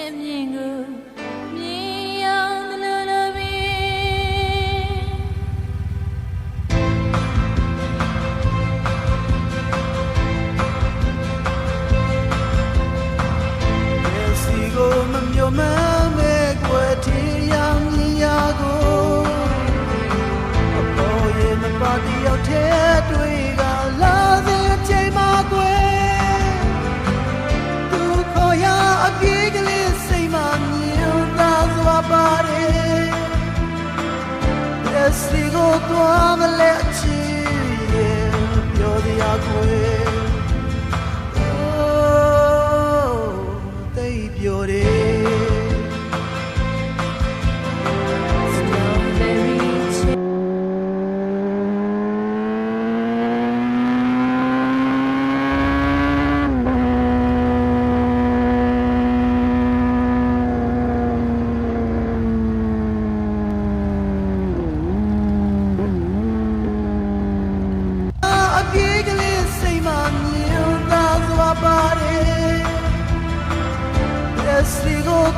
in စီကိုသွားမလဲချီရဲ့ပြောတရားခွေအိုးတိတ်ပြောတယ်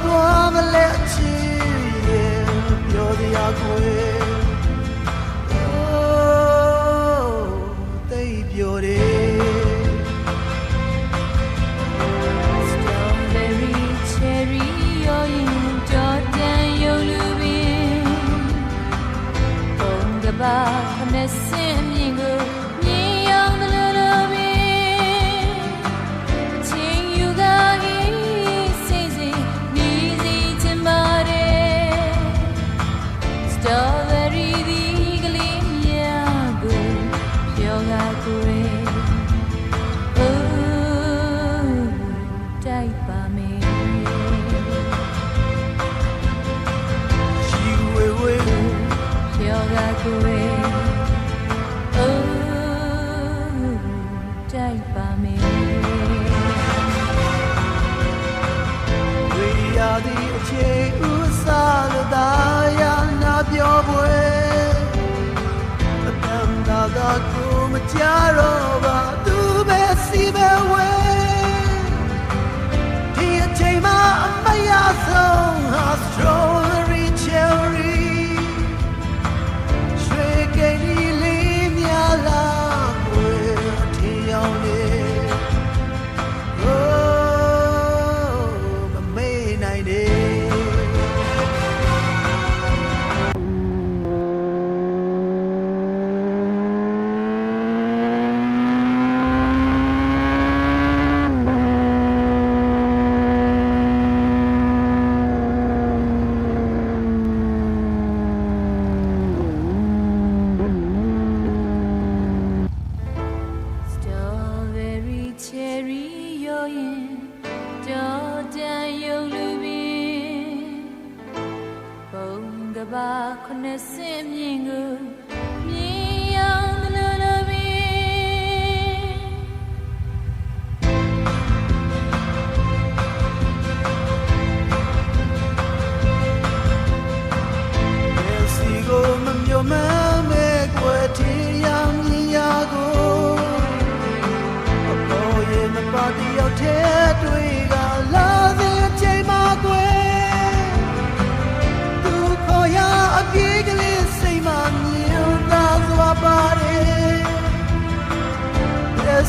သွားမလဲချီရဲ့ပြောရခွေ ကိုမကြတော့ပါသူပဲစီပဲ ဘုံကဘာခုနှစ်ဆင့်မြင့်ကို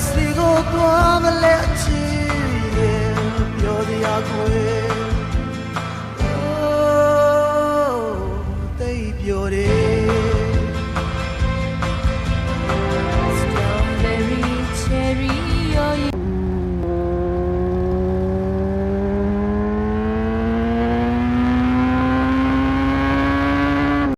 စီကိုသွားမလဲအချီးရဲ့ပြောရခွေ